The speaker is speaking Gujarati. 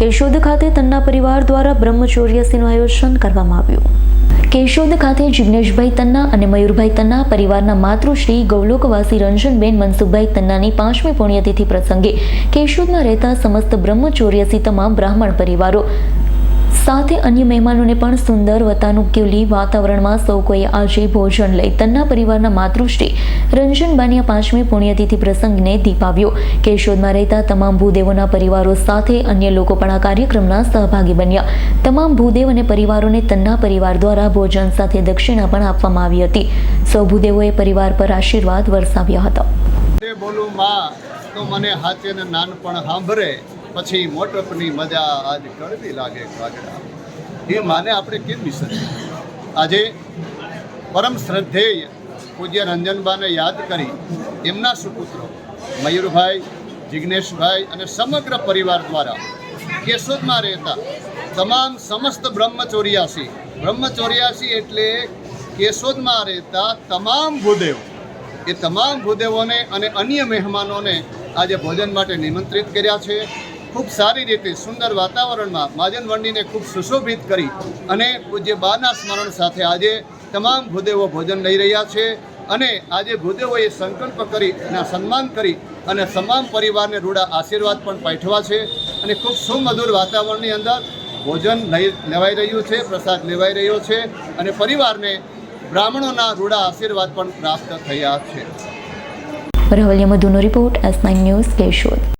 કેશોદ ખાતે તન્ના પરિવાર દ્વારા બ્રહ્મચોર્યસીનું આયોજન કરવામાં આવ્યું. કેશોદ ખાતે જિગ્નેશભાઈ તન્ના અને મયુરભાઈ તન્ના પરિવારના માતૃશ્રી ગૌલોકવાસી રંજનબેન મનસુખભાઈ તન્નાની પાંચમી પુણ્યતિથિ પ્રસંગે કેશોદમાં રહેતા સમસ્ત બ્રહ્મચોર્યસી તમામ બ્રાહ્મણ પરિવારો સાથે અન્ય મહેમાનોને પણ સુંદર વતાનુકૂલી વાતાવરણમાં સૌ કોઈએ આજે ભોજન લઈ. તન્ના પરિવારના માતૃશ્રી રંજનબાનિયા પાંચમી પુણ્યતિથિ પ્રસંગને દીપાવ્યો. કેશોદમાં રહેતા તમામ ભૂદેવોના પરિવારો સાથે અન્ય લોકો પણ આ કાર્યક્રમના સહભાગી બન્યા. તમામ ભૂદેવ અને પરિવારોને તન્ના પરિવાર દ્વારા ભોજન સાથે દક્ષિણા પણ આપવામાં આવી હતી. સૌ ભૂદેવોએ પરિવાર પર આશીર્વાદ વરસાવ્યા હતા. બોલું માં, તો મને હાથે નાનપણ સાંભળે. પછી મોટપની મજા આજ કડવી લાગે કાગડા. એ માને આપણે કેમ વિસરીએ? આજે પરમ શ્રદ્ધેય પૂજ્ય રંજનબાને યાદ કરી એમના સુપુત્રો મયુરભાઈ જિજ્ઞેશભાઈ અને સમગ્ર પરિવાર દ્વારા કેશોદમાં રહેતા તમામ સમસ્ત બ્રહ્મચોર્યાસી બ્રહ્મચોર્યાસી એટલે કેશોદમાં રહેતા તમામ ભૂદેવ. એ તમામ ભૂદેવોને અને અન્ય મહેમાનોને આજે ભોજન માટે નિમંત્રિત કર્યા છે. ખૂબ સારી રીતે સુંદર વાતાવરણમાં માજન વંડીને ખૂબ સુશોભિત કરી અને પૂજ્ય બાના સ્મરણ સાથે આજે તમામ ભૂદેવો ભોજન લઈ રહ્યા છે અને આજે ભૂદેવોએ સંકલ્પ કરી અને સન્માન કરી અને તમામ પરિવારને રૂડા આશીર્વાદ પણ પાઠવા છે અને ખૂબ સુમધુર વાતાવરણની અંદર ભોજન લઈ લેવાઈ રહ્યું છે, પ્રસાદ લેવાઈ રહ્યો છે અને પરિવારને બ્રાહ્મણોના રૂડા આશીર્વાદ પણ પ્રાપ્ત થયા છે. Report news Keshod